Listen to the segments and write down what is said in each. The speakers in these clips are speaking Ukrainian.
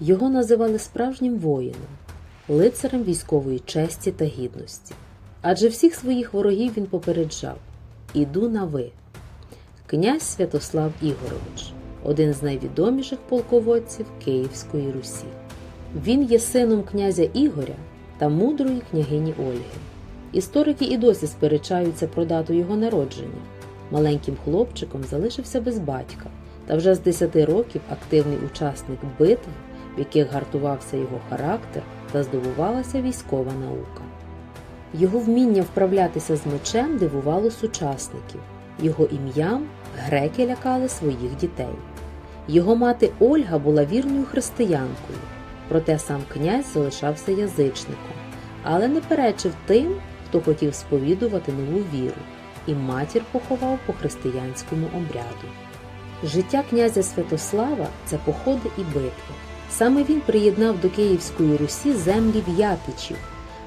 Його називали справжнім воїном, лицарем військової честі та гідності. Адже всіх своїх ворогів він попереджав Іду на ви. Князь Святослав Ігорович, один з найвідоміших полководців Київської Русі. Він є сином князя Ігоря та мудрої княгині Ольги. Історики і досі сперечаються про дату його народження. Маленьким хлопчиком залишився без батька, та вже з 10 років активний учасник битв, в яких гартувався його характер та здобувалася військова наука. Його вміння вправлятися з мечем дивувало сучасників. Його ім'ям греки лякали своїх дітей. Його мати Ольга була вірною християнкою, проте сам князь залишався язичником, але не перечив тим, хто хотів сповідувати нову віру, і матір поховав по християнському обряду. Життя князя Святослава це походи і битви. Саме він приєднав до Київської Русі землі В'ятичів,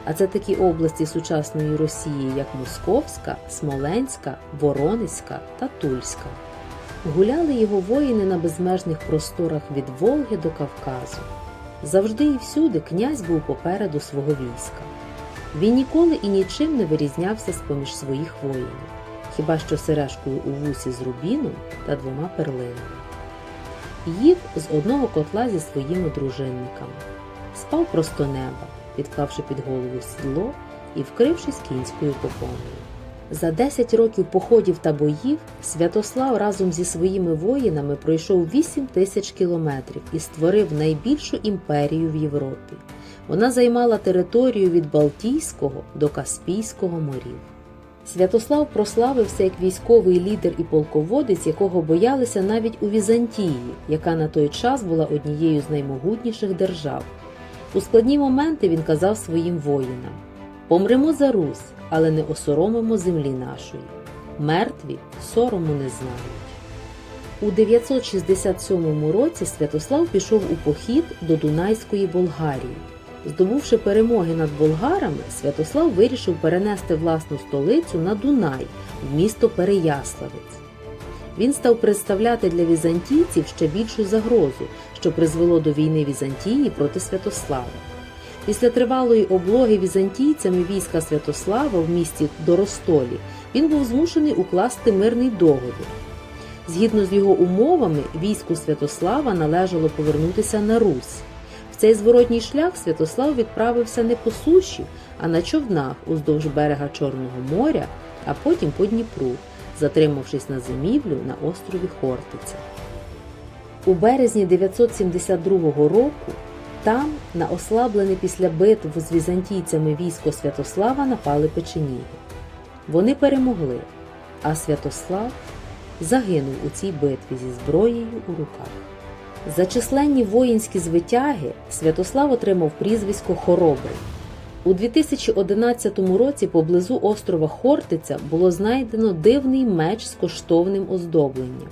а це такі області сучасної Росії, як Московська, Смоленська, Воронезька та Тульська. Гуляли його воїни на безмежних просторах від Волги до Кавказу. Завжди і всюди князь був попереду свого війська. Він ніколи і нічим не вирізнявся з поміж своїх воїнів, хіба що сережкою у вусі з рубіном та двома перлинами. Їв з одного котла зі своїми дружинниками, спав просто неба, підклавши під голову сідло і вкрившись кінською попоною. За 10 років походів та боїв Святослав разом зі своїми воїнами пройшов 8 тисяч кілометрів і створив найбільшу імперію в Європі. Вона займала територію від Балтійського до Каспійського морів. Святослав прославився як військовий лідер і полководець, якого боялися навіть у Візантії, яка на той час була однією з наймогутніших держав. У складні моменти він казав своїм воїнам: Помремо за Русь, але не осоромимо землі нашої. Мертві сорому не знають. У 967 році Святослав пішов у похід до Дунайської Болгарії. Здобувши перемоги над болгарами, Святослав вирішив перенести власну столицю на Дунай, в місто Переяславець. Він став представляти для візантійців ще більшу загрозу, що призвело до війни Візантії проти Святослава. Після тривалої облоги візантійцями війська Святослава в місті Доростолі він був змушений укласти мирний договір. Згідно з його умовами, війську Святослава належало повернутися на Русь. Цей зворотній шлях Святослав відправився не по суші, а на човнах уздовж берега Чорного моря, а потім по Дніпру, затримавшись на зимівлю на острові Хортиця. У березні 972 року там, на ослаблене після битв з візантійцями військо Святослава напали печеніги. Вони перемогли, а Святослав загинув у цій битві зі зброєю у руках. За численні воїнські звитяги Святослав отримав прізвисько Хоробрий. У 2011 році поблизу острова Хортиця було знайдено дивний меч з коштовним оздобленням.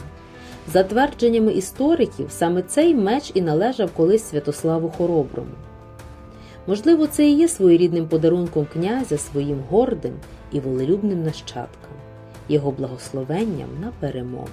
За твердженнями істориків, саме цей меч і належав колись Святославу Хороброму. Можливо, це і є своєрідним подарунком князя своїм гордим і волелюбним нащадкам, його благословенням на перемогу.